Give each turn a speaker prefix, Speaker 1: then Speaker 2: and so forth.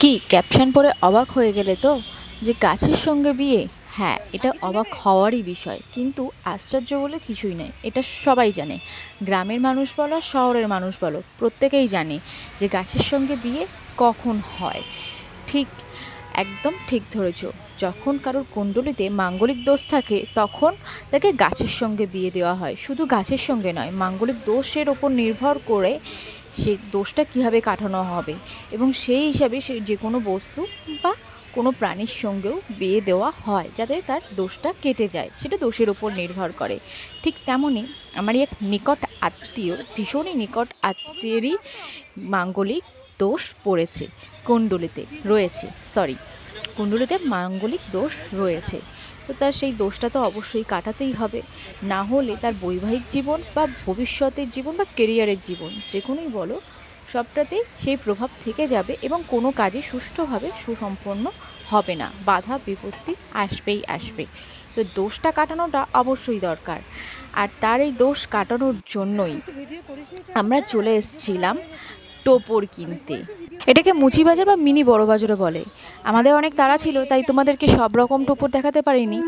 Speaker 1: কি ক্যাপশন পড়ে অবাক হয়ে গেলে তো? যে গাছের সঙ্গে বিয়ে? হ্যাঁ এটা অবাক হওয়ারই বিষয়। কিন্তু আশ্চর্য বলে কিছুই নয় এটা সবাই জানে। গ্রামের মানুষ বলো, শহরের মানুষ বলো, প্রত্যেকেই জানে যে গাছের সঙ্গে বিয়ে কখন হয়। ঠিক, একদম ঠিক ধরেছ। যখন কারোর কুণ্ডলিতে মাঙ্গলিক দোষ থাকে, তখন তাকে গাছের সঙ্গে বিয়ে দেওয়া হয়। শুধু গাছের সঙ্গে নয়, মাঙ্গলিক দোষের ওপর নির্ভর করে সে দোষটা কীভাবে কাটানো হবে? এবং সেই হিসাবে সে যে কোনো বস্তু বা কোনো প্রাণীর সঙ্গেও বিয়ে দেওয়া হয়, যাতে তার দোষটা কেটে যায়। সেটা দোষের ওপর নির্ভর করে। ঠিক তেমনই আমারই এক নিকট আত্মীয়, ভীষণই নিকট আত্মীয়েরই মাঙ্গলিক দোষ পড়েছে। কুণ্ডলিতে রয়েছে সরি কুণ্ডলিতে মাঙ্গলিক দোষ রয়েছে। তো তার সেই দোষটা তো অবশ্যই কাটাতেই হবে। না হলে তার বৈবাহিক জীবন বা ভবিষ্যতের জীবন বা কেরিয়ারের জীবন যে কোনোই বলো সবটাতেই সেই প্রভাব থেকে যাবে এবং কোনো কাজে সুষ্ঠুভাবে সুসম্পন্ন হবে না। বাধা বিপত্তি আসবেই আসবে। তো দোষটা কাটানোটা অবশ্যই দরকার। আর তার এই দোষ কাটানোর জন্যই আমরা চলে এসেছিলাম। টোপর কিনতে। এটাকে মুচি বাজার বা মিনি বড় বাজারও বলে। আমাদের অনেক তারা ছিল, তাই তোমাদেরকে সব রকম টোপর দেখাতে পারিনি।